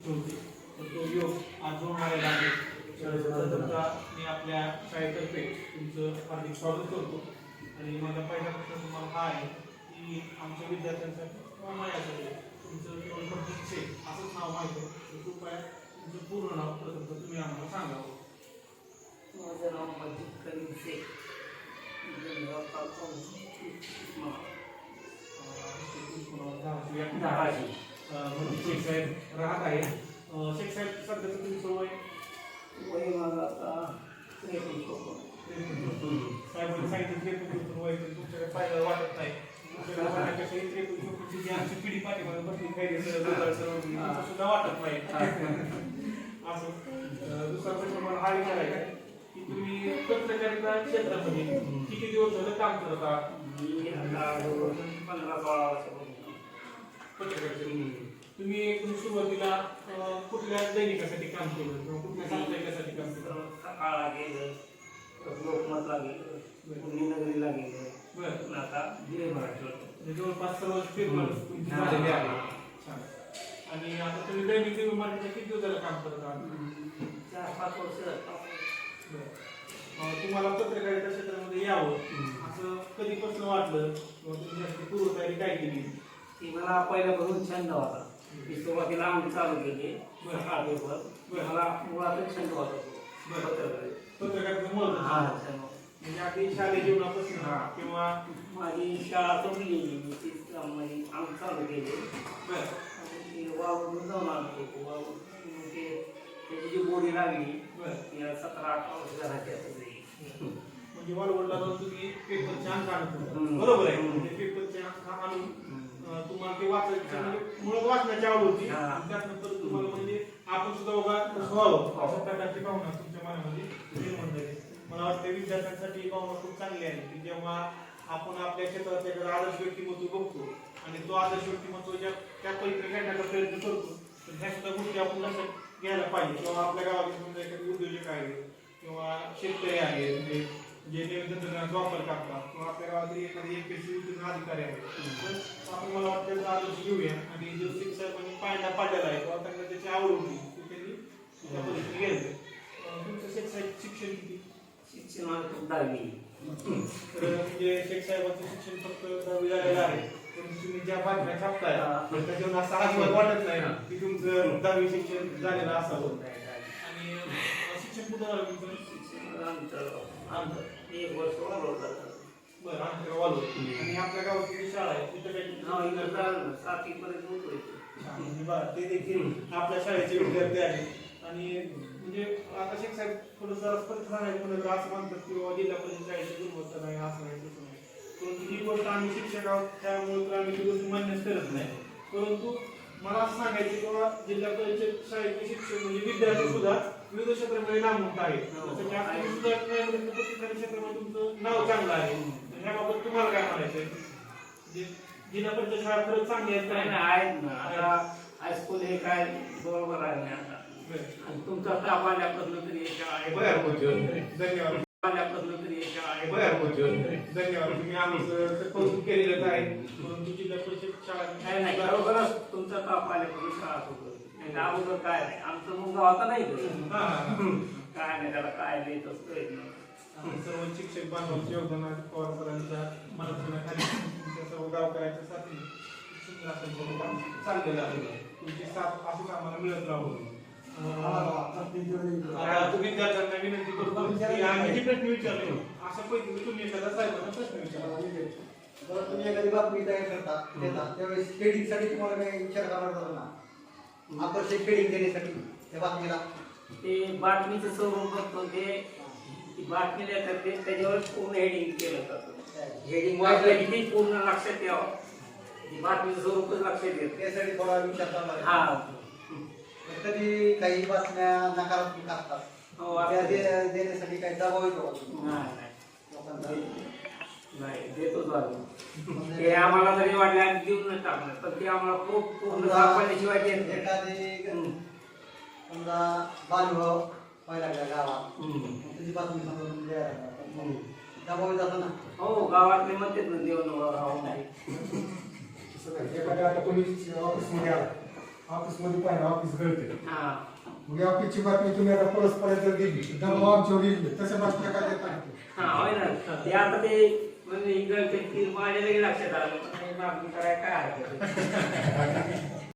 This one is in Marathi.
तो योग आज प्रथमतः मी आपल्या शाळेतर्फे तुमचं हार्दिक स्वागत करतो. आणि माझा पहिला प्रश्न तुम्हाला हा आहे की आमच्या विद्यार्थ्यांसाठी किंवा माझ्यासाठी तुमचं केवळ शेख असंच नाव माहिती आहे. तर कृपया तुमचं पूर्ण नाव प्रथमतः तुम्ही आम्हाला सांगावं माझं नाव मजीद करीम शेख जळगाव म्हणजे शेख साहेब राहत आहे अं, शेख साहेब सध्याचं तुमचं वय वय माझं आता. साहेबांनी सांगितलं त्रेपन्न वय तुमच्याकडे पाहिलं वाटत नाही. आमची पिढी पाठीमागे बसली काही हा. तसं सुद्धा वाटत नाही. असं. दुसरा प्रश्न मला हा विचारायचा आहे की तुम्ही पत्रकारिता क्षेत्रामध्ये किती दिवस झालं काम करत आहात? पंधरा सोळा वर्षापासून पत्रकारिता तुम्ही एकदम सुरुवातीला कुठल्या दैनिकासाठी काम केलं? किंवा कुठल्या साप्ताहिकासाठी काम केलं? सकाळला गेलं लोकमतला गेलं पुण्यनगरीला गेलं बरं. आता दिले मराठीवर म्हणजे जवळपास सर्व छान. आणि आता तुम्ही दैनिक मराठीच्या किती दिवस झालं काम करत आहात? चार पाच वर्ष तुम्हाला पत्रकारिता क्षेत्रामध्ये यावं. असं कधीपासून वाटलं? किंवा तुम्ही पूर्वतयारी काय केली? ती मला पहिल्यापासून छंद होता. मी सुरुवातीला आम्ही चालू केले. बरं. मला मुळातच छंद होता तो. मुळात हा छंद. म्हणजे अगदी शालेय जीवनापासून हा. किंवा माझी शाळा सोडलेली मी तीच म्हणजे आम्ही चालू केले. ते वावरून जाऊन आलो होतो. वावरून ते त्याची जी बोडी लागली बरं. ती सतरा अठरा वर्ष येत होती. म्हणजे वालवडला जाऊन तुम्ही पेपर छान काढत. बरोबर आहे. म्हणजे पेपर छान आणून तुम्हाला ते वाचायचं. म्हणजे मुळात वाचण्याची आवड होती हा. आणि त्यानंतर तुम्हाला म्हणजे आपण सुद्धा बघा तसं व्हावं अशा प्रकारची भावना तुमच्या मनामध्ये निर्माण झाली मला वाटतं विद्यार्थ्यांसाठी ही भावना खूप चांगली आहे की जेव्हा आपण आपल्या क्षेत्रात एखादा आदर्श व्यक्तिमत्व बघतो आणि तो आदर्श व्यक्तिमत्व ज्या त्या पलीकडे घेण्याचा प्रयत्न करतो तर ह्या सुद्धा गोष्टी आपण लक्षात घ्यायला पाहिजे किंवा आपल्या गावातील समजा एखादी उद्योजक आहे किंवा शेतकरी आहे म्हणजे जे नवीन तंत्रज्ञानाचा वापर करतात किंवा आपल्या गावातील एखादी एमपीएससी उत्तीर्ण अधिकारी आहे. आपण मला वाटतं त्याचा आदर्श घेऊया. आणि जो शिक्षकांनी पायंडा पाडलेला आहे किंवा त्यांना त्याची आवड होती. ती त्यांनी त्या पद्धतीने गेले तुमचं शैक्षणिक शिक्षण किती? शिक्षण दहावी. तर म्हणजे शेख साहेबांचं शिक्षण फक्त दहावी झालेलं आहे. पण तुम्ही ज्या बातम्या छापताय त्याच्यावर असं अजिबात वाटत नाही की तुमचं दहावी शिक्षण झालेलं असावं. आणि शिक्षण कुठं झालं तुमचं एक वर्ष वाढवलं बरं आमच्या आणि आपल्या गावाची जी शाळा आहे तिथं काही इकडं झालं सातवी पर्यंत होतो इथे. म्हणजे बघा, ते देखील आपल्या शाळेचे विद्यार्थी आहेत. आणि म्हणजे आता शेख साहेब थोडं जरा स्पष्ट सांगायचं म्हणलं तर असं म्हणतात की बाबा जिल्हा परिषद शाळेची गुणवत्ता नाही असं नाही तसं नाही. परंतु ही गोष्ट आम्ही शिक्षक आहोत त्यामुळे तर आम्ही ती गोष्ट मान्यच करत नाही. परंतु मला असं सांगायचं की बाबा जिल्हा परिषद शाळेचे शिक्षक म्हणजे विद्यार्थी सुद्धा विविध क्षेत्रामध्ये नामवंत आहेत. जसं की आपण सुद्धा क्षेत्रामध्ये तुमचं नाव चांगलं आहे. तर ह्याबाबत तुम्हाला काय म्हणायचं म्हणजे जिल्हा परिषद शाळा खरंच चांगली आहेत काय आहेत ना. आता हायस्कूल हे काय बरोबर आहे नाही आता. तुमचा स्टाफ आल्यापासून तरी धन्यवाद. खरोखरच तुमचा स्टाफ आल्यापासून शाळा होतो. नाही अगोदर काय नाही. आमचा मुलगा होता नाही. काय नाही त्याला काय नाही. तसं सर्व शिक्षक बांधवांचे योगदान आहे पवार सरांच्या मनातून सर्व गावकऱ्यांच्या साथी आहे. तुमची साथ अशीच आम्हाला मिळत राहू तुम्ही विद्यार्थ्यांना विनंती करतो की आम्ही प्रश्न विचारले अशा पद्धतीने तुम्ही एखादा साहेबांना प्रश्न विचारा जर तुम्ही एखादी बातमी तयार करता देता त्यावेळेस हेडिंगसाठी तुम्हाला काही विचार करावा लागतो ना आकर्षक हेडिंग देण्यासाठी त्या बातमीला ते बातमीचं स्वरूप बघतो ते बातमी देतात ते त्याच्यावर पूर्ण हेडिंग केलं जातं. हेडिंग वाचलं वाचलं. की ते पूर्ण लक्षात यावं बातमीचं स्वरूपच लक्षात येत. त्यासाठी थोडा विचार करावा लागेल. कधी काही बातम्या नकारात्मक असतात हो, त्या. दे- देण्यासाठी काही दबाव येतो का तुम्हाला? नाही नाही. लोकांचा नाही देतोच आम्ही ते आम्हाला जरी वाटले आम्ही देऊनच टाकणार पण ते आम्हाला खूप पूर्ण समजा दाखवल्याशिवाय देत नाही. एखादी हम्म. समजा बालविवाह व्हायला लागला गावात हम्म. मग तुझी बातमी समजा तुम्ही द्यायला लागला. हम्म. दबाव येत जातो ना हो गावातले म्हणतात ना देऊन राहू नाही एखाद्या आता कोणी ऑफिसमध्ये आला ऑफिसमध्ये पाहिजे ऑफिस गळते हा मग या ऑफिसची बातमी तुम्ही आता परस्परांत दिली तर दबाव आमच्यावर येईल तशा बातम्या काय देत नाही हा होय ना ते आता ते म्हणजे इकडे ते माझ्या लक्षात आलं मागणी करायला काय हरकत?